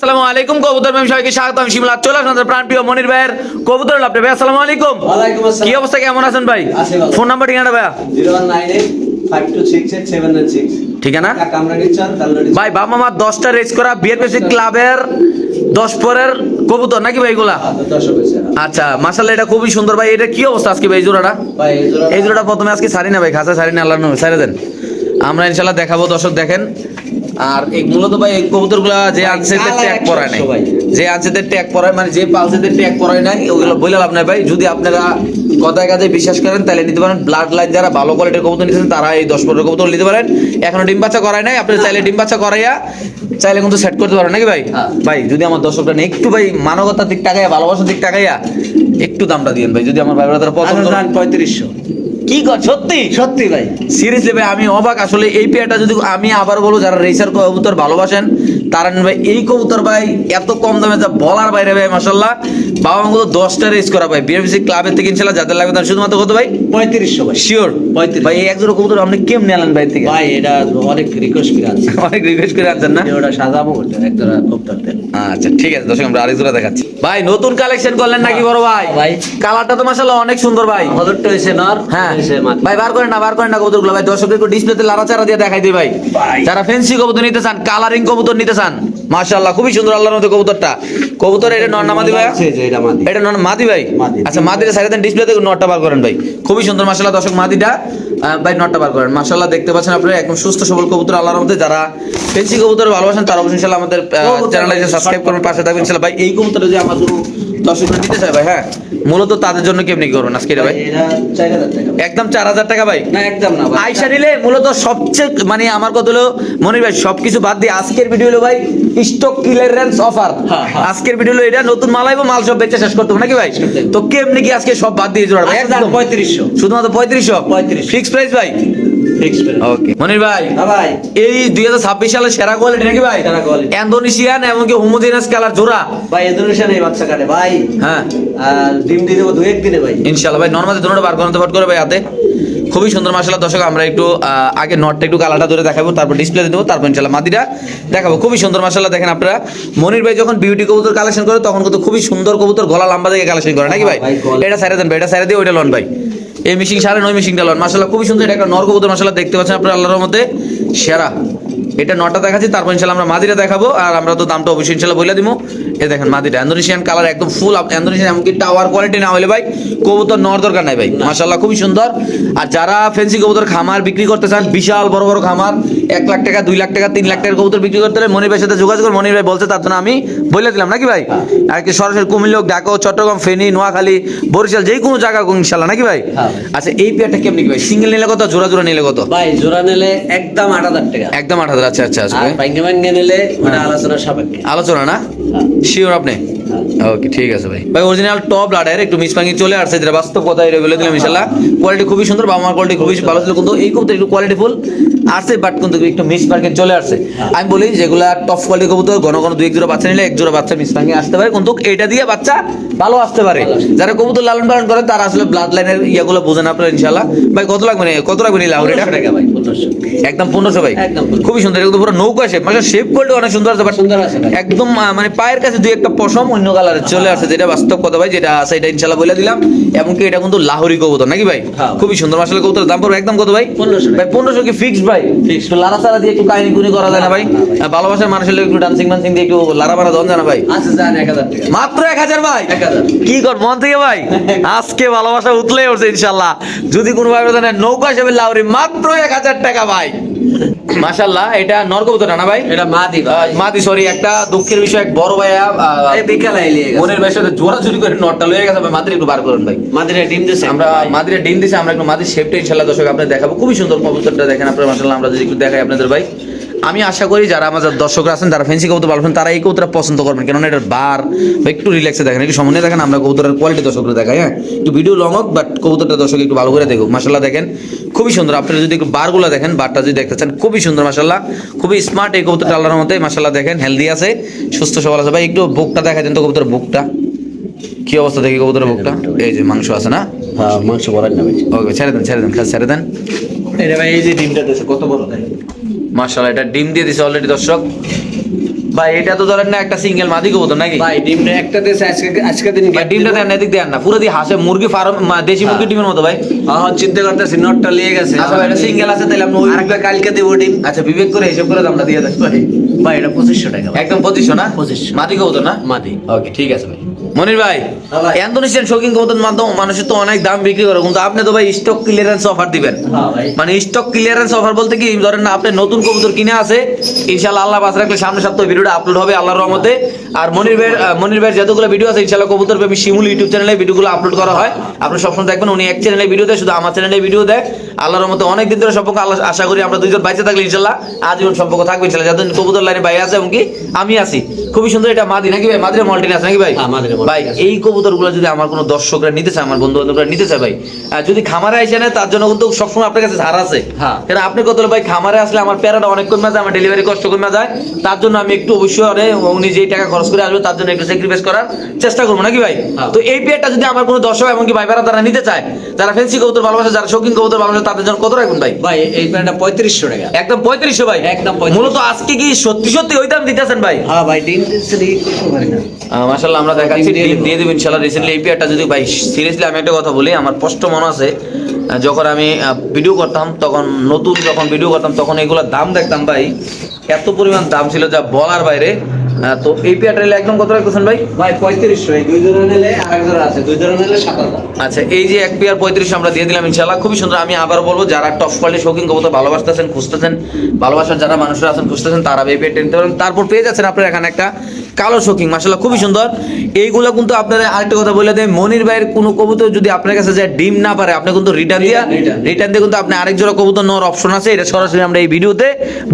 আসসালামু আলাইকুম কবুতর সবাইকে শিমলা চলে আমাদের প্রাণপ্রিয় মনির ভাইয়ের কবুতর লাভটা ভাই আসসালামু আলাইকুম। কি অবস্থা কেমন আছেন ভাই? ফোন নাম্বার ঠিকানা ভাইয়া? ঠিকানা? ভাই বাবা মা দশটা রেস করা বিএফএসি ক্লাবের দশ পরের কবুতর নাকি ভাই এগুলা? আচ্ছা মাসাল্লাহ এটা খুবই সুন্দর। ভাই এটা কি অবস্থা আজকে ভাই এই জোড়াটা? এই জোড়াটা প্রথমে আজকে সারি না ভাই খাসা সারি না আল্লাহ সারি দেন। আমরা ইনশাল্লাহ দেখাবো দর্শক দেখেন। আর এই মূলত ভাই এই কবুতরগুলা যে আনছে ট্যাগ পরায় নাই। যে আনছে ট্যাগ পরায় মানে যে পালছে ট্যাগ পরায় নাই ওগুলো বলে লাভ নাই ভাই। যদি আপনারা কথায় কাজে বিশ্বাস করেন তাহলে নিতে পারেন। ব্লাড লাইন যারা ভালো কোয়ালিটির কবুতর নিতেছেন তারা এই দশ পনেরো কবুতর নিতে পারেন। এখনও ডিম বাচ্চা করায় নাই আপনি চাইলে ডিম বাচ্চা করাইয়া চাইলে কিন্তু সেট করতে পারেন নাকি ভাই? হ্যাঁ। ভাই যদি আমার দর্শকরা একটু ভাই মানবতার দিক টাকাইয়া ভালোবাসার দিক টাকাইয়া একটু দামটা দিন ভাই। যদি আমার ভাই ব্রাদার পছন্দ আচ্ছা, পঁয়ত্রিশশো। কি কর সত্যি? সত্যি ভাই। সিরিয়াসলি ভাই আমি অবাক। আসলে এই পেয়ারটা যদি আমি আবার বলব যারা রেসার কবুতর ভালোবাসেন তারা ভাই এই কবুতর ভাই এত কম দামে যা বলার বাইরে ভাই মাসাল্লাহ বাবা দশটা রেস করা ভাই। বিএমসি ক্লাবের থেকে ইনশাল্লাহ যাদের লাগবে তার শুধুমাত্র কত ভাই? পঁয়ত্রিশশো ভাই। শিওর পঁয়ত্রিশ। ভাই এই একজোড়া কবুতর আপনি কেমনে আনেন ভাই থেকে? ভাই এটা অনেক রিকোয়েস্ট করে অনেক রিকোয়েস্ট করে আনছেন না? ওটা সাজাবো ওটা একজোড়া কপ্তার তেল আচ্ছা ঠিক আছে দর্শক আমরা আরেক জোড়া দেখাচ্ছি। ভাই নতুন কালেকশন করলেন নাকি বড় ভাই? ভাই। কালারটা তো মাসাল্লাহ অনেক সুন্দর ভাই। হলুদটা হয়েছে নর। হ্যাঁ। ভাই বার করেন না বার করেন না কবুতরগুলো। ভাই দর্শকদের একটু ডিসপ্লেতে লাড়াচাড়া দিয়ে দেখাই দিই ভাই। যারা ফেন্সি কবুতর নিতে চান কালারিং কবুতর নিতে চান মাশাআল্লাহ খুবই সুন্দর আল্লাহর মধ্যে কবুতরটা। কবুতর এটা নর মাদি ভাই আছে যে এটা মাদি। এটা নর মাদি ভাই? আচ্ছা মাদিটা সাইডে দেন ডিসপ্লেতে নটটা বার করেন ভাই। খুবই সুন্দর মাশাআল্লাহ দর্শক মাদিটা ভাই নটটা বার করেন। মাশাআল্লাহ দেখতে পাচ্ছেন আপনারা একদম সুস্থ সবল কবুতর আল্লাহর মধ্যে যারা ফেন্সি কবুতর ভালোবাসেন তারা অবশ্যই ইনশাআল্লাহ আমাদের চ্যানেলটাকে সাবস্ক্রাইব করবেন পাশে থাকবেন। ইনশাআল্লাহ ভাই এই কবুতরটা যে আমার কোনো চায় ভাই হ্যাঁ। মূলত তাদের জন্য কেমনি করবেন আজকে ভাই। একদম চার হাজার টাকা ভাই? না একদম না ভাই। আইসা নিলে মূলত সবচেয়ে মানে আমার কথা হলো মনির ভাই সবকিছু বাদ দিয়ে আজকের ভিডিও হলো ভাই স্টক ক্লিয়ারেন্স অফার। আজকের ভিডিও হলো এটা নতুন মাল আইবো মাল সব বেচে শেষ করতে নাকি ভাই? তো কেমনি কি আজকে সব বাদ দিয়ে জোড়া ভাই একদম। পঁয়ত্রিশশো। শুধুমাত্র পঁয়ত্রিশশো? 3500 ফিক্স প্রাইস ভাই? ওকে মনির ভাই ভাই এই দুই হাজার ছাব্বিশ সালের সেরা কোয়ালিটি নাকি ভাই? সেরা quality। ইন্দোনেশিয়ান এমনকি হোমোজেনাস কালার জোড়া। ভাই ইন্দোনেশিয়ান এই বাচ্চা কাটে। ভাই হ্যাঁ। আর ডিম দিয়ে দেবো দু একদিনে ভাই। ইনশাল্লাহ ভাই নর্মালি দুটো বার করতে পাট করে ভাই হাতে। খুবই সুন্দর মাসাল্লাহ দর্শক আমরা একটু আগে নটটা একটু কালারটা ধরে দেখাবো তারপর ডিসপ্লে দেবো তারপর ইনশাল্লাহ মাদিটা দেখাবো। খুবই সুন্দর মাসাল্লাহ দেখেন আপনারা মনির ভাই যখন বিউটি কবুতর কালেকশন করে তখন কিন্তু খুবই সুন্দর কবুতর গলা লম্বা থেকে কালেকশন করে নাকি ভাই? ভাই, এটা সাইডে দেন ভাই এটা সাইড দিয়ে ওইটা লন ভাই। এই মেশিন সারেন নয় মেশিনটা লন মাসাল্লাহ খুবই সুন্দর এটা একটা নর মাসাল্লাহ দেখতে পাচ্ছেন আপনার আল্লাহর মধ্যে সেরা। এটা নটা দেখাচ্ছি, তারপর ইনশাল্লাহ আমরা মাদিরা দেখাবো, আর আমরা তো দামটা অবশ্যই ইনশাল্লাহ বলে দিব। এ দেখেন মাদিটা ইন্দোনেশিয়ান কালার একদম ফুল ইন্দোনেশিয়ান এমনকি টাওয়ার কোয়ালিটি না হলে ভাই কবুতর নর দরকার নাই ভাই। মাশাল্লাহ খুবই সুন্দর। আর যারা ফেন্সি কবুতর খামার বিক্রি করতে চান বিশাল বড় বড় খামার এক লাখ টাকা দুই লাখ টাকা তিন লাখ টাকার কবুতর বিক্রি করতে হলে মনির ভাইয়ের সাথে যোগাযোগ করে মনির ভাই বলছে তার জন্য আমি বলে দিলাম নাকি ভাই? আর কি সরাসরি কুমিল্লা হোক, ঢাকা চট্টগ্রাম ফেনী নোয়াখালী বরিশাল যে কোনো জায়গা ইনশাল্লাহ নাকি ভাই? হ্যাঁ। আচ্ছা এই পেয়ারটা কেমনি ভাই? সিঙ্গেল নিলে কত জোড়া জোড়া নিলে কত? ভাই জোড়া নিলে একদম আট হাজার টাকা। একদম আট হাজার আচ্ছা আচ্ছা আচ্ছা আর ভাঙ্গে ভাঙ্গে নিলে ওটা আলোচনার সাপেক্ষে। আলোচনা না? হ্যাঁ। শিওর আপনি? ওকে ঠিক আছে ভাই। ভাই অরিজিনাল টপ লাডার একটু চলে আসছে যেটা বাস্তব কথা এটা বলে দিলাম ইনশাল্লাহ কোয়ালিটি খুবই সুন্দর বাবা মার কোয়ালিটি খুবই ভালো ছিল কিন্তু এই কবুতর একটু কোয়ালিটি ফুল আসছে বাট কিন্তু একটু চলে আসছে। আমি বলি যেগুলা টপ কোয়ালিটি কবুতর ঘন ঘন দুই এক জোড়া বাচ্চা নিলে এক জোড়া বাচ্চা আসতে পারে কিন্তু এটা দিয়ে বাচ্চা ভালো আসতে পারে। যারা কবুতর লালন পালন করে তারা আসলে ব্লাড লাইনের ইয়াগুলো বোঝেন আপনারা ইনশাল্লাহ ভাই কত লাগবে না কত লাগবে নিলে আউরিটা? একদম পনেরোশো ভাই? একদম খুবই সুন্দর এগুলো পুরো নৌকা শেপ মানে শেপ কোয়ালিটি অনেক সুন্দর আছে বাট একদম মানে পায়ের কাছে দুই একটা পশম অন্য কালারের চলে আসছে যেটা বাস্তব কথা ভাই যেটা আছে এটা ইনশাল্লাহ বলে দিলাম। এমনকি এটা কিন্তু লাহোরি কবুতর নাকি ভাই? হ্যাঁ। খুবই সুন্দর মাসাল কবুতর দাম পড়বে একদম কত ভাই? 1500 ভাই পনেরোশো কি ফিক্সড ভাই। একটু লারা সারা দিয়ে একটু কাহিনী কুনি করা যায় না ভাই? ভালোবাসার মানুষের লোক একটু ডান্সিং মানসিং দিয়ে একটু লারা মারা দন জানা ভাই? যান এক হাজার মাত্র এক হাজার ভাই? 1000 কি কর মন থেকে ভাই? আজকে ভালোবাসা উতলে উঠছে ইনশাল্লাহ যদি কোনো ভাই নৌকা হিসেবে লাউরি মাত্র এক হাজার টাকা ভাই। মাশাল্লাহ এটা নরকবুতর না ভাই? এটা মাদি মাদি সরি একটা দুঃখের বিষয় এক বড় ভাইয়া বিকালে মনের ভাইয়ের সাথে জোড়া চুরি করে নটটা লয়ে গেছে ভাই মাদির একটু বার করুন ভাই। মাদিরা ডিম দিছে আমরা মাদিরে ডিম দিছে আমরা একটু মাদির শেপটা ইনশাল্লাহ দর্শক আপনাদের দেখাবো। খুবই সুন্দর কবুতরটা দেখেন আপনারা মাশাল্লাহ আমরা যদি একটু দেখাই আপনাদের ভাই। আমি আশা করি যারা আমাদের দর্শকরা আছেন যারা ফেন্সি কবুতর ভালো তারা এই কবুতরটা পছন্দ করবেন। কেননা এটার বার বা একটু রিল্যাক্সে দেখেন একটু সমন্বয় দেখেন আমরা কবুতরের কোয়ালিটি দর্শকরা দেখাই হ্যাঁ? একটু ভিডিও লং হোক বাট কবুতরটা দর্শক একটু ভালো করে দেখুক। মাশাল্লাহ দেখেন খুবই সুন্দর। আপনারা যদি একটু বারগুলো দেখেন বারটা যদি দেখতে চান খুবই সুন্দর মাশাল্লাহ খুবই স্মার্ট এই কবুতরটা আল্লাহর মধ্যে মাশাল্লাহ দেখেন হেলদি আছে সুস্থ সবল আছে। ভাই একটু বুকটা দেখা দেন তো কবুতরের বুকটা। কি অবস্থা দেখি কবুতরের বুকটা? এই যে মাংস আছে না? হ্যাঁ মাংস বলার না ওকে ছেড়ে দেন ছেড়ে দেন খালি ছেড়ে দেন। এটা ভাই এই যে ডিমটা দিছে কত বড় দেখ মার্শাল্লাহ এটা ডিম দিয়ে দিছে অলরেডি দর্শক। ভাই এটা তো ধরেন না একটা সিঙ্গেল মাদি কবুতর নাকি? ভাই ডিমটা একটা দেশে আজকে আজকে দিন ভাই ডিমটা দেন না এদিক দেন না পুরো দিয়ে হাসে মুরগি ফার্ম দেশি মুরগি হ্যাঁ। ডিমের মতো ভাই। এখন চিন্তা করতেছি নটটা লিয়ে গেছে। আচ্ছা এটা সিঙ্গেল আছে তাহলে ওই আরেকটা কালকে দেবো ডিম। আচ্ছা বিবেক করে হিসাব করে দামটা দিয়ে দেন ভাই। ভাই এটা পঁচিশশো টাকা। একদম পঁচিশশো না? 2500 মাদি কবুতর না? মাদি। ওকে ঠিক আছে ভাই। মনির ভাই ভাই। ইন্দোনেশিয়ান শৌখিন কবুতর মাধ্যমে মানুষের তো অনেক দাম বিক্রি করে কিন্তু আপনি তো ভাই স্টক ক্লিয়ারেন্স অফার দিবেন। হ্যাঁ মানে স্টক ক্লিয়ারেন্স অফার বলতে কি ধরেন না আপনি নতুন কবুতর কিনে আছে ইনশাআল্লাহ আল্লাহ বাস রাখলে সামনের সপ্তাহে ভিডিওটা আপলোড হবে আল্লাহর রহমতে। আর মনির আহ, মনির ভাইয়ের যতগুলো ভিডিও আছে ইনশাআল্লাহ কবুতর প্রেমী শিমুল ইউটিউব চ্যানেলে ভিডিওগুলো আপলোড করা হয়। আপনি সবসময় দেখবেন উনি এক চ্যানেলে ভিডিও দেয় শুধু আমার চ্যানেলে ভিডিও দেয়। আল্লাহর রহমতে অনেক দিন ধরে সম্পর্ক আল্লাহ আশা করি আমরা দুইজন বাইচে থাকলে ইনশাআল্লাহ আজীবন সম্পর্ক থাকবে ইনশাআল্লাহ। যতদিন কবুতর লাইনে ভাই আছে এমনকি আমি আছি। খুবই সুন্দর এটা মাদি নাকি ভাই? মাদিরা মল্টিন আছে নাকি ভাই? হ্যাঁ, মাদিরা ভাই। এই কবুতরগুলো যদি আমার কোনো দর্শকরা নিতে চায় আমার বন্ধু বান্ধবরা নিতে চায় ভাই যদি খামারে এসে নেয় তার জন্য কিন্তু সবসময় আপনার কাছে ধার আছে। হ্যাঁ। কারণ আপনি কত ভাই খামারে আসলে আমার প্যারাটা অনেক কমে যায় আমার ডেলিভারি কষ্ট কমে যায় তার জন্য আমি একটু অবশ্যই উনি যেই টাকা খরচ করে আসবে তার জন্য একটু স্যাক্রিফাইস করার চেষ্টা করব নাকি ভাই? হ্যাঁ। তো এই পেয়ারটা যদি আমার কোনো দর্শক এমনকি ভাই বেড়া তারা নিতে চায় যারা ফেন্সি কবুতর ভালোবাসে যারা শৌখিন কবুতর ভালোবাসে তাদের জন্য কত রাখবেন ভাই? ভাই এই প্যান্টটা পঁয়ত্রিশশো টাকা। একদম পঁয়ত্রিশশো ভাই? একদম মূলত আজকে কি সত্যি সত্যি ওই দাম দিতেছেন ভাই? হ্যাঁ ভাই ডিম দিচ্ছে দেখি করতে পারি না মাশাল্লাহ আমরা দেখাচ্ছি। ডিম দিয়ে দেবো। ইনশাল্লাহ। রিসেন্টলি এই পেয়ারটা যদি ভাই সিরিয়াসলি আমি একটা কথা বলি আমার স্পষ্ট মনে আছে যখন আমি ভিডিও করতাম তখন নতুন যখন ভিডিও করতাম তখন এগুলোর দাম দেখতাম ভাই এত পরিমাণ দাম ছিল যা বলার বাইরে। তো এই পেয়ারটা নিলে একদম কত রাখতেছেন ভাই? ভাই পঁয়ত্রিশশো। দুই জোড়া নিলে আরেক জোড়া আছে দুই জোড়া নিলে আচ্ছা এই যে এক পেয়ার পঁয়ত্রিশ আমরা দিয়ে দিলাম ইনশাল্লাহ। খুবই সুন্দর আমি আবার বলব যারা টপ কোয়ালিটি শৌখিন কবুতর ভালোবাসতেছেন খুঁজতেছেন ভালোবাসার যারা মানুষরা আছেন খুঁজতেছেন তারা এই পেয়ারটা নিতে পারেন। তারপর পেয়ে যাচ্ছেন আপনার এখানে একটা কালো শৌখিন মাসাল্লাহ খুবই সুন্দর। এইগুলো কিন্তু আপনারা আরেকটা কথা বলে দেয় মনির ভাইয়ের কোনো কবুতর যদি আপনার কাছে যায় ডিম না পারে আপনি কিন্তু রিটার্ন দিয়া। রিটার্ন দিয়ে কিন্তু আপনি আরেক জোড়া কবুতর নেওয়ার অপশন আছে এটা সরাসরি আমরা এই ভিডিওতে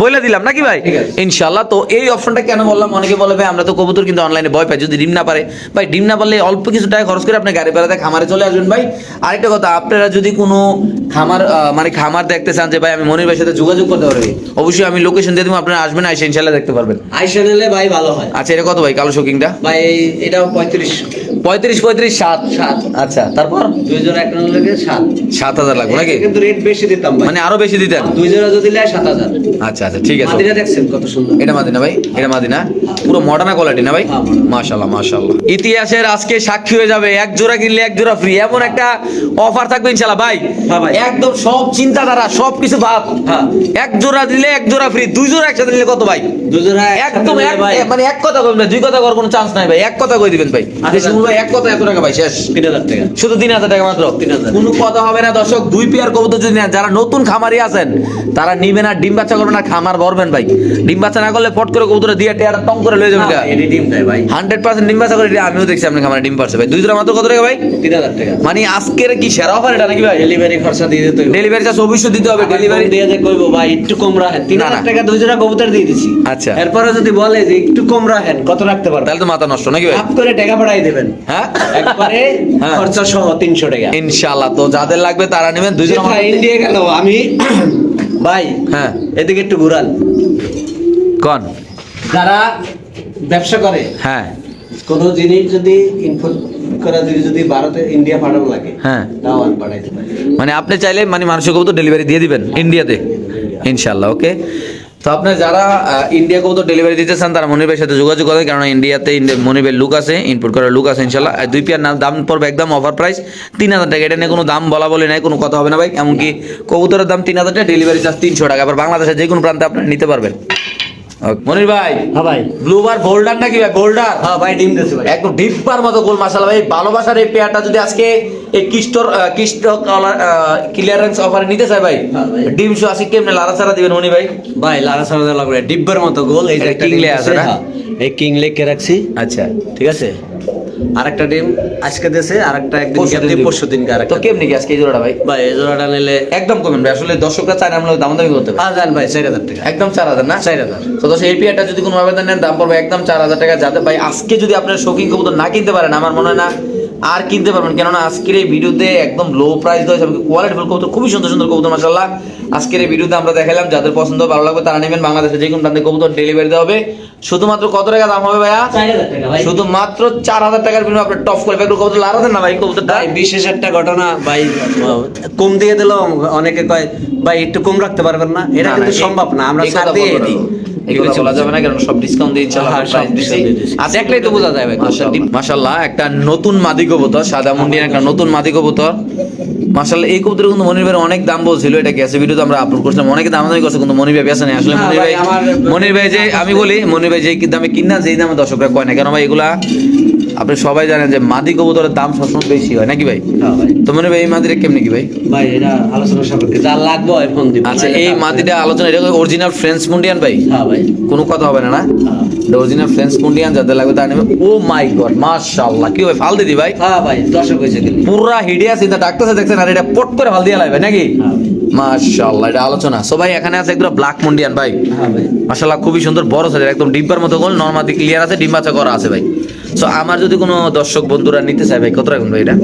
বলে দিলাম নাকি ভাই? ইনশাল্লাহ তো এই অপশনটা কেন বললাম? অনেকে বলে ভাই আমরা তো কবুতর কিন্তু অনলাইনে ভয় পাই যদি ডিম না পারে। ভাই ডিম না পারলে অল্প কিছু টাকা খরচ করে আপনি গাড়ি বেড়াতে খামারে চলে আসবেন ভাই। আরেকটা কথা আপনারা যদি কোনো খামার মানে খামার দেখতে চান যে ভাই আমি মনির ভাইয়ের সাথে যোগাযোগ করতে পারবি। অবশ্যই আমি লোকেশন দিয়ে দেবো আপনারা আসবেন আইসে ইনশাল্লাহ দেখতে পারবেন। আইসা নিলে ভাই ভালো হয়। আচ্ছা এটা কত ভাই কালো শোকিংটা ভাই এটা এটাও পঁয়ত্রিশশো পঁয়ত্রিশ পঁয়ত্রিশ সাত। সাত। আচ্ছা তারপর? দুই জোড়া একটা নিলে সাত। সাত হাজার লাগবে নাকি? কিন্তু রেট বেশি দিতাম মানে আরও বেশি দিতেন? দুই জোড়া যদি নেয় সাত হাজার। আচ্ছা আচ্ছা ঠিক আছে। মাদিরা দেখছেন কত সুন্দর। এটা মাদিনা ভাই এটা মাদিনা। পুরো মডার্ন কোয়ালিটি না ভাই? হ্যাঁ, ইতিহাসের আজকে সাক্ষী হয়ে যাবে এক জোড়া কিনলে এক জোড়া ফ্রি এমন একটা অফার থাকবে ইনশাআল্লাহ ভাই। হ্যাঁ ভাই। একদম সব চিন্তাধারা সব কিছু ভাব। হ্যাঁ। এক জোড়া দিলে এক জোড়া ফ্রি দুই জোড়া একসাথে দিলে কত ভাই? দুই জোড়া একদম এক মানে এক কথা কইবেন না, দুই কথা করার কোনো চান্স নাই ভাই এক কথা কই দিবেন ভাই? আচ্ছা। ভাই এক কথা এত টাকা ভাই শেষ। তিন হাজার টাকা। শুধু তিন হাজার টাকা মাত্র। 3,000 কোনো কথা হবে না দর্শক। দুই পেয়ার কবুতর যদি নেন যারা নতুন খামারি আছেন তারা ডিম বাচ্চা না খামার ভরবেন ভাই। ডিম বাচ্চা না করলে ফট করে কবুতর দিয়ে টেয়ার টং করে লয়ে যাবেন এটি ডিম দেয় ভাই। হান্ড্রেড পার্সেন্ট ডিম বাচ্চা করে আমিও দেখছি আপনি খামারে ডিম পারছে ভাই। দুই মাত্র কত টাকা ভাই? তিন হাজার টাকা। মানে আজকের কি সেরা অফার এটা নাকি ভাই? ডেলিভারি খরচা দিয়ে দিতে ডেলিভারি চার্জ অবশ্যই দিতে হবে ডেলিভারি দিয়ে যে কইবো ভাই একটু কম রাখেন। তিন হাজার টাকা দুই জোড়া কবুতর দিয়ে দিছি। আচ্ছা। এরপরে যদি বলে যে একটু কম রাখেন কত রাখতে পারবেন তাহলে তো মাথা নষ্ট নাকি ভাই? হাফ করে টাকা পাঠাই দেবেন। হ্যাঁ? একবারে হ্যাঁ। খরচা সহ তিনশো টাকা। ইনশাআল্লাহ তো যাদের লাগবে তারা নেবেন মাত্র- ইন্ডিয়া গেল আমি ভাই হ্যাঁ। এদিকে একটু ঘুরান। কোন? যারা ব্যবসা করে হ্যাঁ। কোনো জিনিস যদি ইনপুট করা যদি যদি ভারতে ইন্ডিয়া পাঠানো লাগে হ্যাঁ। তাও আমি পাঠাইতে মানে আপনি চাইলে মানে মানুষের কবুতর ডেলিভারি দিয়ে দিবেন ইন্ডিয়াতে ইনশাল্লাহ ওকে তো আপনি যারা ইন্ডিয়া কবুতর ডেলিভারি দিতে চান, তারা মনিবের সাথে যোগাযোগ করেন কারণ ইন্ডিয়াতে ইন্ডিয়া- মনির লুক আছে ইনপুট করার লুক আছে ইনশাল্লাহ দুই পেয়ার নাম দাম পড়বে একদম অফার প্রাইস তিন হাজার টাকা। এটা নিয়ে কোনো দাম বলা বলে নাই, কোনো কথা হবে না ভাই। এমনকি কবুতরের দাম তিন হাজার টাকা ডেলিভারি চার্জ তিনশো টাকা। আবার বাংলাদেশের যে কোনো প্রান্তে আপনি নিতে পারবেন। মনির ভাই হ্যাঁ ভাই। ব্লুবার গোল্ডার নাকি ভাই? গোল্ডার হ্যাঁ ভাই ডিম দিয়েছে ভাই। একদম ডিব্বার মতো গোল মাসালা ভাই। ভালোবাসার এই পেয়ারটা যদি আজকে এই কিস্টর কিস্ট ক্লিয়ারেন্স অফারে নিতে চাই ভাই হ্যাঁ ডিম শো আজকে কেমনে? লারা ছাড়া দিবেন উনি ভাই? ভাই লারা সারা লাগবে ডিব্বার মতো গোল এই যে কিংলে আছে আছে না? হ্যাঁ, এই কিংলে কে রাখছি। আচ্ছা। ঠিক আছে? আরেকটা ডিম আজকে দেশে আরেকটা একদিন পরশু দিন পরশু দিন তো কেমনি কি আজকে এই জোড়াটা ভাই? ভাই এই জোড়াটা নিলে একদম কমেন ভাই আসলে দর্শকরা চায় না আমরা দাম দামি করতে পারি। জান ভাই চার হাজার টাকা। একদম চার হাজার না? চার হাজার। তো দশ এই পিয়াটা যদি কোনো আবেদন নেন দাম পড়বে একদম চার হাজার টাকা। যাতে ভাই আজকে যদি আপনার শৌখিন কবুতর না কিনতে পারেন আমার মনে হয় না আর কিনতে পারবেন। কেননা আজকের এই ভিডিওতে একদম লো প্রাইস দেওয়া হয়েছে। কোয়ালিটিফুল কবুতর খুবই সুন্দর সুন্দর কবুতর মাসাল্লাহ আজকের এই ভিডিওতে আমরা দেখালাম যাদের পছন্দ ভালো লাগবে তারা নেবেন। বাংলাদেশে যে কোনো প্রান্তে কবুতর ডেলিভারি দেওয়া হবে। শুধুমাত্র কত টাকা দাম হবে ভাইয়া? শুধুমাত্র চার হাজার টাকার বিনিময়ে আপনি টপ করে একটু কবুতর লাগাতেন না ভাই কবুতরটা? ভাই বিশেষ একটা ঘটনা ভাই কম দিয়ে দিল অনেকে কয় ভাই একটু কম রাখতে পারবেন না। এটা কিন্তু সম্ভব না। আমরা না। দিই। এগুলো বলা যাবে না কারণ সব ডিসকাউন্ট দিয়ে ইনশাআল্লাহ প্রাইস দিছি discount দিয়ে দিছি। আর দেখলেই তো বোঝা যায় মাশাআল্লাহ একটা নতুন মাদি কবুতর সাদা মুন্ডির একটা নতুন মাদি কবুতর। মাশাআল্লাহ এই কিন্তু মনির ভাই অনেক দাম বলছিল এটা গ্যাসের ভিডিওতে আমরা আপলোড করছিলাম অনেক দাম দামি করছে কিন্তু মনির ভাই বেছে নেই আসলে মনির ভাই, মনির ভাই যে আমি বলি মনির ভাই যে কি দামে কিনা যেই দামে দর্শকরা কয় না কেন ভাই এগুলা আপনি সবাই জানেন যে মাদি কবুতরের দাম সবসময় বেশি হয় নাকি ভাই? হ্যাঁ ভাই। তো মনির ভাই এই মাদিটা কেমনি কি ভাই? ভাই এটা আলোচনা সাপেক্ষে যা লাগবে ফোন দিব। আচ্ছা এই মাদিটা আলোচনা এটা অরিজিনাল ফ্রেঞ্চ মুন্ডিয়ান ভাই? হ্যাঁ ভাই। কোনো কথা হবে না না। অরিজিনাল ফ্রেঞ্চ মুন্ডিয়ান যাদের লাগবে তার নেবে। ও মাই গড মাশাআল্লাহ কি ভাই ফাল দিদি ভাই? হ্যাঁ ভাই দর্শক হয়েছে পুরা হিডিয়া সিধা ডাক্তার দেখছেন আর এটা পট করে ফাল দিয়ে লাগবে নাকি? হ্যাঁ মাশাআল্লাহ এটা আলোচনা। সো ভাই এখানে আছে একদম ব্ল্যাক মুন্ডিয়ান ভাই। হ্যাঁ ভাই। মাশাআল্লাহ খুবই সুন্দর বড় সাইজের একদম ডিব্বার মতো গোল নরমাদি ক্লিয়ার আছে ডিম্বাচা করা আছে ভাই। সো আমার যদি কোনো দর্শক বন্ধুরা নিতে চায় ভাই কত রাখুন ভাই এটা?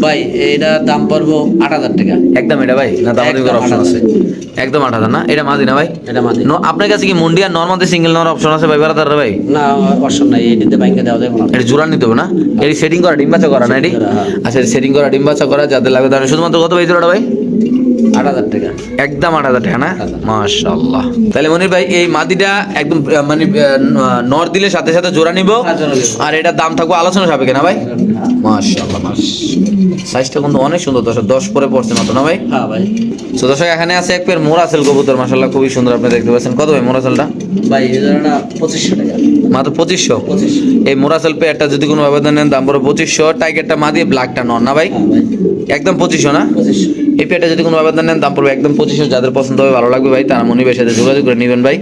ভাই এটা দাম পড়ব আট হাজার টাকা। একদম এটা ভাই? না একদম করার অপশন আছে। একদম আট হাজার না? এটা মাদি না ভাই? এটা মাঝে ন- আপনার কাছে কি মুন্ডিয়ান নর্মাদি সিঙ্গেল নেওয়ার অপশন আছে ভাই বেড়াদার ভাই? না অপশন নাই এটিতে ব্যাংকে দেওয়া যাবে না। এটা জোড়া নিতে হবে না? এটি সেটিং করা ডিম বাচ্চা করা না এটি? হ্যাঁ। আচ্ছা সেটিং করা ডিম বাচ্চা করা যাদের লাগবে তাহলে শুধুমাত্র কত ভাই জোড়াটা ভাই? আট হাজার টাকা। একদম আট হাজার টাকা না? মাশাল্লাহ তাহলে মনির ভাই এই মাদিটা একদম মানে নর দিলে সাথে সাথে জোড়া নিব। হ্যাঁ। আর এটার দাম থাকব আলোচনা সাপেক্ষে না ভাই? হ্যাঁ। মাশাল্লাহ সাইজটা কিন্তু অনেক সুন্দর দশ দশ পরে পড়ছে মাত্র না ভাই? হ্যাঁ ভাই। তো দর্শক এখানে আছে এক পেয়ার মোরাসেল কবুতর মাশাল্লাহ খুবই সুন্দর আপনি দেখতে পাচ্ছেন। কত ভাই মোরাসেলটা? ভাই এই পঁচিশশো টাকা। মাত্র পঁচিশশো? এই মোরাসেল পেয়ারটা যদি কোনো ব্যবধান নেন দাম পড়ে পঁচিশশো। টাইগারটা মা দিয়ে ব্ল্যাকটা নন না ভাই? হ্যাঁ ভাই। একদম পঁচিশশো না? পঁচিশশো। এই পেয়ারটা যদি কোনো ব্যবধান নেন দাম পড়বে একদম পঁচিশশো। যাদের পছন্দ হবে ভালো লাগবে ভাই। তারা মনিবের সাথে যোগাযোগ করে নেবেন ভাই।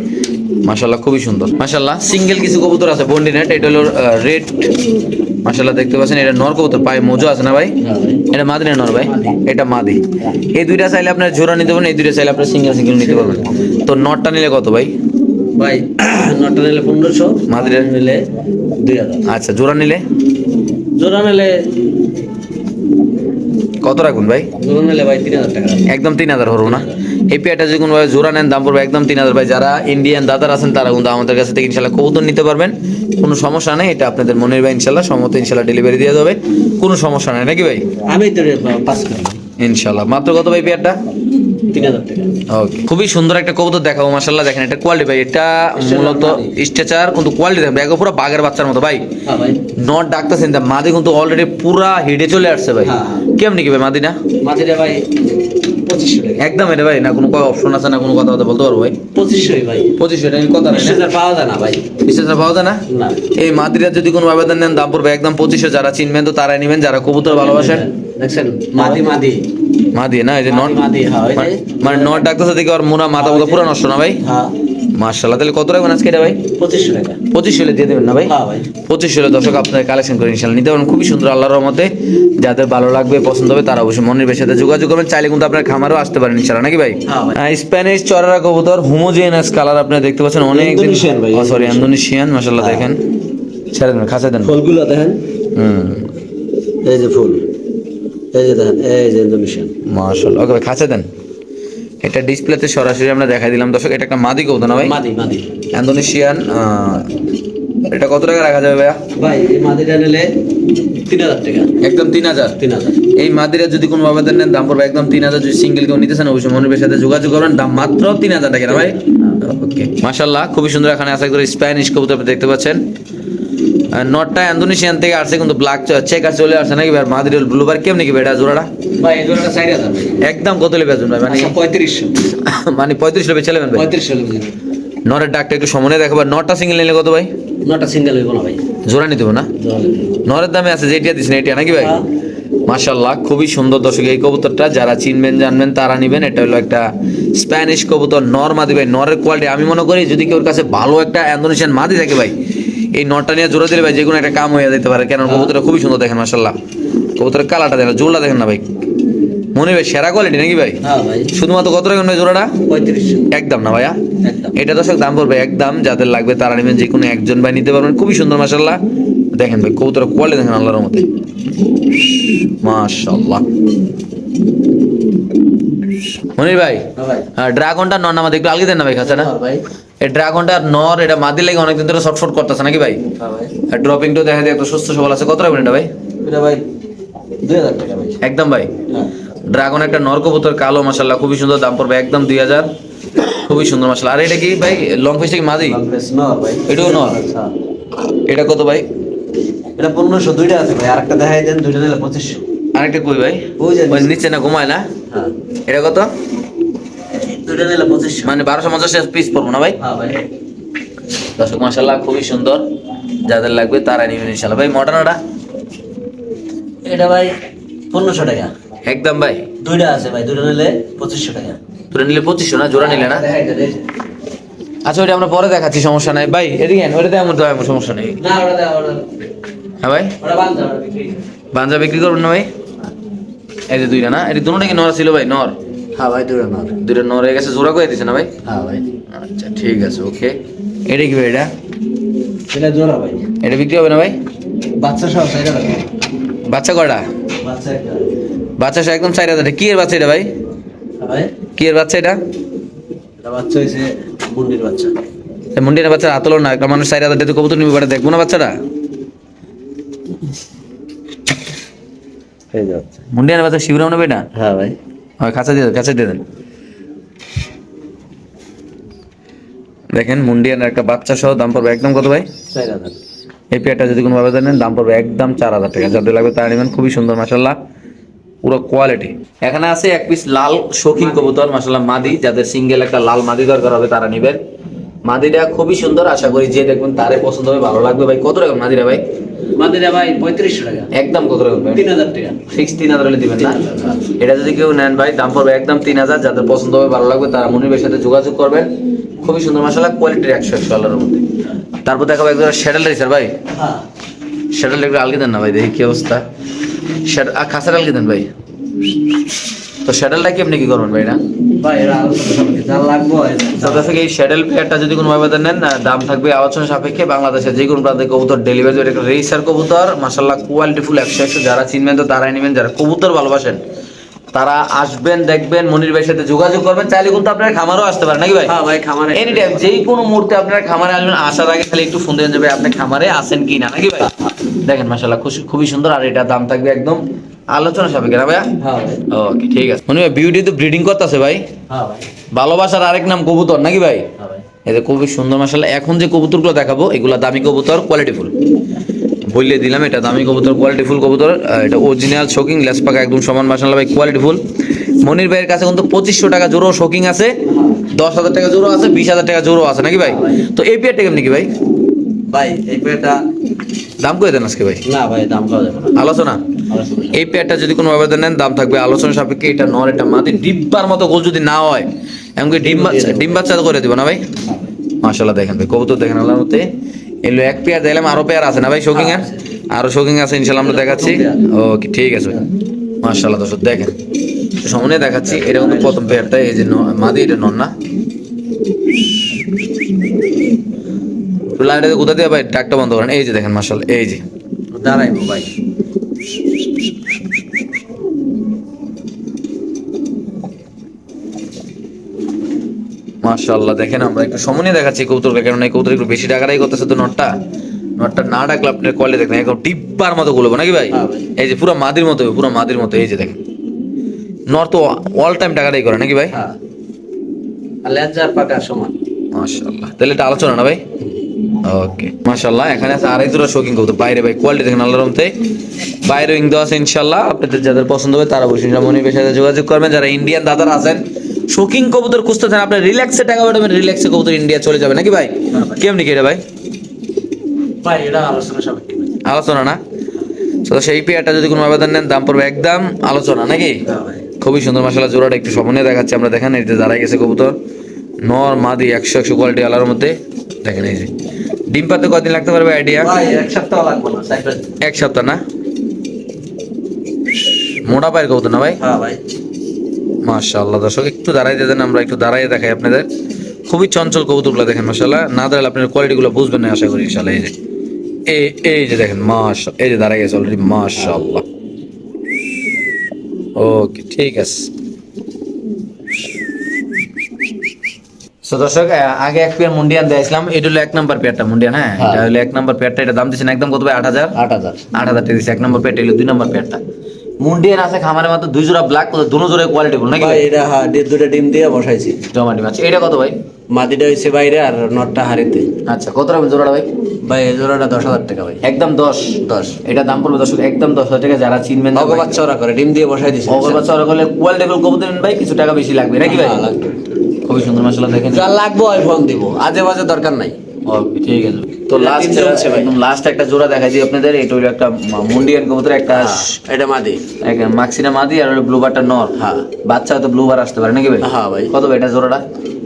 মাশাল্লাহ খুবই সুন্দর। মাশাল্লাহ সিঙ্গেল কিছু কবুতর আছে বন্ডিনেট এটা হলো রেড মাশাল্লাহ দেখতে পাচ্ছেন এটা নর কবুতর। পায়ে মোজো আছে না ভাই? এটা মাদি না নর ভাই? এটা মাদি। এই দুইটা চাইলে আপনার জোড়া নিতে পারবেন এই দুইটা চাইলে আপনার সিঙ্গেল সিঙ্গেল নিতে পারবেন। তো নটটা নিলে কত ভাই? ভাই নটা নিলে পনেরোশো মাদিরা? নিলে দুই হাজার। আচ্ছা জোড়া নিলে? জোড়া নিলে কত রাখুন ভাই? একদম তিন হাজার হরু না। এই পেয়ারটা যদি কোনোভাবে জোড়া নেন দাম পড়বে একদম তিন হাজার। ভাই যারা ইন্ডিয়ান দাদার আছেন তারা কিন্তু আমাদের কাছ থেকে ইনশাল্লাহ কবুতর নিতে পারবেন। কোনো সমস্যা নেই এটা আপনাদের মনের ভাই ইনশাল্লাহ। সমত ইনশাল্লাহ ডেলিভারি দিয়ে দেবে কোনো সমস্যা নেই নাকি ভাই? আমি ইনশাল্লাহ। মাত্র কত ভাই পেয়ারটা তিন হাজার টাকা। ওকে খুবই সুন্দর একটা কবুতর দেখাবো মাসাল্লাহ দেখেন এটা কোয়ালিটি ভাই এটা মূলত স্ট্রেচার কিন্তু কোয়ালিটি দেখেন ব্যাগে পুরো বাঘের বাচ্চার মতো। ভাই হ্যাঁ নট ডাকতেছেন মাদি কিন্তু অলরেডি পুরা হিডে চলে আসছে ভাই। হ্যাঁ। কেমনি কি ভাই মাদিনা মাঝিরা ভাই একদম এটা ভাই না কোনো অপশন আছে না কোনো কথা কথা বলতে পারব ভাই? পঁচিশশোই ভাই। পঁচিশশো এটা কথা হাজার পাওয়া যায় না ভাই। পাওয়া যায় না? না। এই মাদিরা যদি কোনো আবেদন নেন দাম পড়বে একদম পঁচিশশো যারা চিনবেন তো তারাই নেবেন যারা কবুতর ভালোবাসেন। দেখছেন? মাদি মাদি। মা দিয়ে না এই যে নট মাদি মাদি হ্যাঁ মানে নট ডাকতেছে দেখে আর মোনা মাথা মতো পুরো নষ্ট না ভাই? হ্যাঁ। মার্শাল্লাহ তাহলে কত রাখবেন আজকে এটা ভাই? পঁচিশশো টাকা। পঁচিশ হলে দিয়ে দেবেন না ভাই? হ্যাঁ ভাই। পঁচিশ হলে দর্শক আপনার কালেকশন করে ইনশাল্লাহ নিতে পারেন খুবই সুন্দর আল্লাহর রহমতে যাদের ভালো লাগবে পছন্দ হবে তারা অবশ্যই মনের সাথে যোগাযোগ করবেন। চাইলে কিন্তু আপনার খামারও আসতে পারেন ইনশাল্লাহ নাকি ভাই? হ্যাঁ। স্প্যানিশ চড়ারা কবুতর হোমোজেনাস কালার আপনি দেখতে পাচ্ছেন। অনেক সরি ইন্দোনেশিয়ান মাশাল্লাহ দেখেন। ছেড়ে দেন খাসে দেন। ফুলগুলো দেখেন। হুম। এই যে ফুল। এই যে দেখেন এই যে ইন্দোনেশিয়ান মাশাল্লাহ ওকে ভাই খাঁচে দেন। এটা ডিসপ্লেতে সরাসরি আমরা দেখাই দিলাম। দর্শক এটা একটা মাদি না ভাই? মাদি মাদি। ইন্দোনেশিয়ান এটা কত টাকা রাখা যাবে ভাইয়া? ভাই এই মাদিটা নিলে তিন হাজার টাকা। একদম তিন হাজার? তিন হাজার। এই মাদিরা যদি কোনো আবেদন নেন দাম পড়বে একদম তিন হাজার। যদি সিঙ্গেল কেউ নিতে চান অবশ্যই মনিবের সাথে যোগাযোগ করবেন। দাম মাত্র তিন হাজার টাকা না ভাই? ওকে মাশাল্লাহ খুবই সুন্দর এখানে আশা করি স্প্যানিশ কবুতর আপনি দেখতে পাচ্ছেন। নটটা ইন্দোনেশিয়ান থেকে আসছে কিন্তু ব্ল্যাক চেকার চলে আসছে নাকি? ভাই মাদির ব্লুবার কেমনি কি বেটা জোড়াটা? ভাই ভাই একদম কত লেবে ভাই মানে আচ্ছা পঁয়ত্রিশশো মানে পঁয়ত্রিশ লেবে চলে ভাই। পঁয়ত্রিশশো লোক নেবে। নরের ডাকটা একটু সময় দেখাবার নটা সিঙ্গেল নিলে কত ভাই? নটা সিঙ্গেল হইব না ভাই। জোড়া নিতে হবে না? জোড়া নরের দামে আছে যেটা দিচ্ছেন এটা নাকি ভাই? হ্যাঁ। মাশাল্লাহ খুবই সুন্দর দর্শক এই কবুতরটা যারা চিনবেন জানবেন তারা নিবেন। এটা হলো একটা স্প্যানিশ কবুতর নর মাদি ভাই নরের কোয়ালিটি আমি মনে করি যদি কেউ কাছে ভালো একটা ইন্দোনেশিয়ান মাদি থাকে ভাই এই নরটা নিয়ে জোড়া দিলে ভাই যে কোনো একটা কাম হয়ে যেতে পারে। কেন কবুতরটা খুবই সুন্দর দেখেন মাশাল্লাহ কবুতরের কালারটা দেখেন জোড়া দেখেন না ভাই। মনে ভাই সেরা কোয়ালিটি নাকি ভাই? হ্যাঁ শুধুমাত্র কত রাখেন ভাই জোড়াটা? পঁয়ত্রিশশো একদম না ভাইয়া? এটা দর্শক দাম পড়বে একদম যাদের লাগবে তারা নেবেন যে কোনো একজন ভাই নিতে পারবেন। খুবই সুন্দর মাশাল্লাহ দেখেন ভাই কবুতর কোয়ালিটি দেখেন আল্লাহর মতে মাশাল্লাহ মনির ভাই হ্যাঁ ড্রাগনটা নর নামা একটু আলগে দেন না ভাই কাছে না হ্যাঁ ভাই। ড্রাগনটা নর এটা মাদি লাগে অনেকদিন ধরে শর্ট শর্ট করতেছে নাকি ভাই? হ্যাঁ ভাই। আর ড্রপিংটাও দেখা যায় এত সুস্থ সবল আছে কত রাখবেন এটা ভাই? এটা ভাই একদম ভাই। হ্যাঁ। ড্রাগন একটা নর কবুতর কালো মাশাল্লাহ খুবই সুন্দর দাম পড়বে একদম দুই হাজার। খুবই সুন্দর মাসাল আর এটা কি ভাই লং ফেসটা কি মাদি এটাও নর? হ্যাঁ। এটা কত ভাই? এটা পনেরোশো দুইটা আছে ভাই। আরেকটা দেখাই দেন দুইটা নিলে পঁচিশশো। আরেকটা কই ভাই? ওই নিচে না ঘুমায় না? হ্যাঁ। এটা কত? নিলে পঁচিশশো মানে বারোশো পঞ্চাশ পিস পড়ব না ভাই? হ্যাঁ ভাই। দর্শক মাসাল্লাহ খুবই সুন্দর। যাদের লাগবে তারা নিবেন ইনশাল্লাহ ভাই মডার্নটা এটা ভাই পনেরোশো টাকা। একদম ভাই। দুইটা আছে ভাই দুইটা নিলে পঁচিশশো টাকা। তোরা নিলে পঁচিশশো না? জোড়া নিলে না? দেখাই দেন, এই যে। আচ্ছা ওইটা আমরা পরে দেখাচ্ছি সমস্যা নাই। ভাই এদিকে ওইটাতে এমন তো সমস্যা নেই। দেওয়া হ্যাঁ ভাই? বাঞ্জা বিক্রি। করবেন না ভাই? এই যে দুইটা না? এটি দুটোটা কি নর ছিল ভাই? নর। হ্যাঁ ভাই দুইটা নর দুইটা নর হয়ে গেছে জোড়া করে দিছে না ভাই? হ্যাঁ ভাই আচ্ছা ঠিক আছে ওকে। এটা কি ভাই এটা? এটা জোড়া ভাই। এটা বিক্রি হবে না ভাই? বাচ্চা সব বাচ্চা কয়টা? বাচ্চা একটা। বাচ্চা একদম চার হাজার। কি এর বাচ্চা এটা ভাই? হ্যাঁ ভাই? কি এর বাচ্চা এটা? এটা বাচ্চা হয়েছে মুন্ডির বাচ্চা। মুন্ডির বাচ্চা আতলো না একটা মানুষ চার হাজার দিয়ে কবুতর নিবে পারে দেখব না বাচ্চাটা? মুন্ডিয়ার বাচ্চা। শিবরাম নেবে না হ্যাঁ ভাই। কাছে দিয়ে দেন কাছে দিয়ে দেন। দেখেন মুন্ডিয়ান একটা বাচ্চা সহ দাম পড়বে একদম কত ভাই? এই পেয়ারটা যদি কোনো ভাবে নেন দাম পড়বে একদম চার হাজার টাকা। যাদের লাগবে তারা নেবেন খুবই সুন্দর মাসাল্লাহ পুরো কোয়ালিটি। এখানে আছে এক পিস লাল শৌখিন কবুতর মাসাল্লাহ মাদি। যাদের সিঙ্গেল একটা লাল মাদি দরকার হবে তারা নেবেন। মাদিটা খুবই সুন্দর আশা করি যে দেখবেন তারে পছন্দ হবে ভালো লাগবে। ভাই কত টাকা মাদিরা ভাই? মাদিরা ভাই পঁয়ত্রিশশো টাকা। একদম কত টাকা তিন হাজার টাকা। ফিক্স তিন হাজার হলে দিবেন না? 3,000। এটা যদি কেউ নেন ভাই দাম পড়বে একদম তিন হাজার। যাদের পছন্দ হবে ভালো লাগবে তারা মনিবের সাথে যোগাযোগ করবেন খুবই সুন্দর মাসাল্লাহ কোয়ালিটির একশো একশো আল্লাহর মধ্যে তারপর দেখাবো একজন শ্যাডেল রেসার ভাই। শ্যাডেল একটু আলগে দেন না ভাই দেখি কি অবস্থা। শ্যাড- আর খাসার আলগে দেন ভাই। তো শ্যাডেলটা কি আপনি কি করবেন ভাই না এই শ্যাডেল যদি কোনো ভাবে নেন দাম থাকবে আলোচনা সাপেক্ষে বাংলাদেশের যে কোনো প্রান্তে কবুতর ডেলিভারি এটা একটা রেসার কবুতর। মাসাল্লাহ কোয়ালিটি ফুল একশো একশো। যারা চিনবেন তো তারাই নেবেন। যারা কবুতর ভালোবাসেন তারা আসবেন দেখবেন মনির ভাইয়ের সাথে যোগাযোগ করবেন চাইলে কিন্তু আপনার খামারও আসতে পারেন নাকি ভাই? হ্যাঁ ভাই খামারে এনি টাইম যেই কোনো মুহূর্তে আপনার খামারে আসবেন আসার আগে খালি একটু ফোন দিয়ে যাবে আপনি খামারে আসেন কি না নাকি ভাই? দেখেন খুশি খুবই সুন্দর আর এটা দাম থাকবে একদম আলোচনা সাপেক্ষে না ভাইয়া? হ্যাঁ ওকে ঠিক আছে। মনি ভাই বিউটি তো ব্রিডিং করতেছে ভাই। হ্যাঁ ভাই। ভালোবাসার আরেক নাম কবুতর নাকি ভাই? হ্যাঁ ভাই। এতে খুবই সুন্দর মাসাল্লাহ এখন যে কবুতরগুলো দেখাবো এগুলো দামি কবুতর কোয়ালিটিফুল বললে দিলাম এটা দামি কবুতর কোয়ালিটি ফুল কবুতর এটা অরিজিনাল শোকিং লেস পাকা একদম সমান মাসাল্লাহ ভাই কোয়ালিটিফুল মনির ভাইয়ের কাছে কিন্তু পঁচিশশো টাকা জোরো শোকিং আছে দশ হাজার টাকা জোরো আছে বিশ হাজার টাকা জোরো আছে নাকি ভাই? তো এই পেয়ারটা কেমনি কি ভাই? ভাই এই পেটা দাম করে দেন আজকে ভাই? না ভাই দাম করা যাবে না। আলোচনা? এই পেয়ারটা যদি কোনো আবেদন নেন দাম থাকবে আলোচনা সাপেক্ষে এটা নর এটা মাদি ডিব্বার মতো গোল যদি না হয় এমনকি ডিম বাচ্চা ডিম বাচ্চা করে দিব না ভাই? মাশাল্লাহ দেখেন ভাই কবুতর দেখেন আল্লাহর মতে এলো এক পেয়ার দেখলাম আরও পেয়ার আছে না ভাই? শোকিং এর আরও শোকিং আছে ইনশাল্লাহ আমরা দেখাচ্ছি। ওকে ঠিক আছে মাশাল্লাহ দর্শক দেখেন। সামনে দেখাচ্ছি এটা কিন্তু প্রথম পেয়ারটা এই যে মাদি এটা নন না? লাইটে কোথা দিয়ে ভাই ডাকটা বন্ধ করেন। এই যে দেখেন মার্শাল এই যে। দাঁড়াইবো ভাই। মাশাআল্লাহ দেখেন আমরা একটু সময় নিয়ে দেখাচ্ছি কৌতুকটা কারণ এই কৌতুক একটু বেশি টাকাটাই করতেছে তো নটটা। নটটা না ডাকলে আপনার কোয়ালিটি দেখেন একদম ডিব্বার মতো গুলো নাকি ভাই? হ্যাঁ এই যে পুরো মাদির মতো পুরো মাদির মতো এই যে দেখেন। নর তো অল টাইম টাকাটাই করে নাকি ভাই? হ্যাঁ। লেজার পাকা সমান। মাশাআল্লাহ তাহলে এটা আলোচনা না ভাই? ওকে মাশাআল্লাহ এখানে আছে আড়াই জোড়া শৌখিন কবুতর বাইরে ভাই কোয়ালিটি দেখেন আল্লাহর রহমতে। বাইরে উইং দেওয়া আছে ইনশাআল্লাহ। আপনাদের যাদের পছন্দ হবে তারা বসে মনিবের সাথে যোগাযোগ করবেন। যারা ইন্ডিয়ান দাদারা আছেন শৌখিন কবুতর খুঁজতেছেন আপনি রিল্যাক্সে টাকা পাঠাবেন রিল্যাক্সে কবুতর ইন্ডিয়া চলে যাবে নাকি ভাই। কেমনি কেটে ভাই? ভাই এটা আলোচনা আলোচনা না? তো সেই পেয়ারটা যদি কোনো আবেদন নেন দাম পড়বে একদম আলোচনা নাকি? খুবই সুন্দর মাসালা জোড়াটা একটু সমন্বয় দেখাচ্ছি আমরা দেখেন এই যে দাঁড়াই গেছে কবুতর। নর মাদি একশো একশো কোয়ালিটি আলার মধ্যে। দেখেন এই যে। ডিম পাতে কদিন লাগতে পারবে আইডিয়া এক সপ্তাহ লাগবে না এক সপ্তাহ না? মোটা পায়ের কবুতর না ভাই? হ্যাঁ ভাই। মাশাআল্লাহ দর্শক একটু দাঁড়াই দেন আমরা একটু দাঁড়াই দেখাই আপনাদের। খুবই চঞ্চল কবুতরগুলো দেখেন মাশাআল্লাহ। না দাঁড়ালে আপনার কোয়ালিটিগুলো বুঝবেন না আশা করি ইনশাআল্লাহ। এই যে এই এই যে দেখেন মাশা এই যে দাঁড়াই গেছে অলরেডি মাশাআল্লাহ। ওকে ঠিক আছে। দর্শক আগে এক পেয়ার মুন্ডিয়ান দিয়েছিলাম এটা হলো এক নাম্বার পেয়ারটা মুন্ডিয়ান হ্যাঁ? হ্যাঁ। এটা হলো এক নাম্বার পেয়ারটা এটা দাম দিচ্ছেন একদম কত ভাই? আট হাজার? আট হাজার। আট হাজার টাকা দিচ্ছে এক নম্বর পেয়ারটা হলো দুই নম্বর পেয়ারটা। মুন্ডিয়ান আছে খামারের মতো দুই জোড়া ব্ল্যাক দুনো জোড়া কোয়ালিটি গুলো নাকি ভাই ভাই? এটা হ্যাঁ দুটা ডিম দিয়ে বসাইছি। জমা ডিম আচ্ছা এটা কত ভাই? মাদিটা হয়েছে বাইরে আর নটটা হারিতে আচ্ছা কত রাখবেন জোড়াটা ভাই? ভাই এই জোড়াটা দশ হাজার টাকা ভাই। একদম দশ? দশ। এটা দাম পড়বে দশ একদম দশ হাজার টাকা যারা চিনবেন না অগ বাচ্চা করে ডিম দিয়ে বসাই দিছি। অগর চড়া করলে কোয়ালিটি গুলো কবুতর ভাই কিছু টাকা বেশি লাগবে নাকি ভাই? হ্যাঁ, লাগবে। খুবই সুন্দর মাসাল্লাহ দেখেন। যা লাগবে ওই ফোন দিব। আজে বাজে দরকার নাই। ঠিক আছে। তো এটা লাস্ট তিন একদম লাস্ট একটা জোড়া দেখাই দিই আপনাদের। এটা হলো একটা মুন্ডিয়ান কবুতর একটা হ্যাঁ, এটা মাদি। একটা মাক্সিনা মাদি আর হলো ব্লুবারটা নর। হ্যাঁ। বাচ্চা হয়তো ব্লুবার আসতে পারে নাকি ভাই? হ্যাঁ ভাই। কত ভাই এটা জোড়াটা?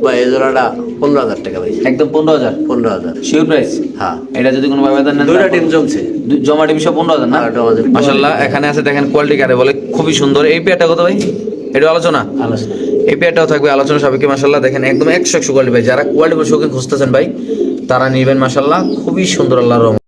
ভাই এই জোড়াটা পনেরো হাজার টাকা ভাই। একদম পনেরো হাজার? পনেরো হাজার। শিওর প্রাইস হ্যাঁ। এটা যদি কোনো ভাবে দেন দুইটা ডিম জমছে জমা ডিম সব পনেরো হাজার না? হ্যাঁ, মাসাল্লাহ এখানে আছে দেখেন কোয়ালিটি কারে বলে খুবই সুন্দর। এই পেয়ারটা কত ভাই? এটা আলোচনা? আলোচনা। এই পেয়ারটাও থাকবে আলোচনা সাপেক্ষে মাসাল্লাহ দেখেন একদম একশো একশো কোয়ালিটি ভাই। যারা কোয়ালিটি শৌখিন খুঁজতেছেন ভাই তারা নিবেন মাসাল্লাহ খুবই সুন্দর আল্লাহর রহমতে।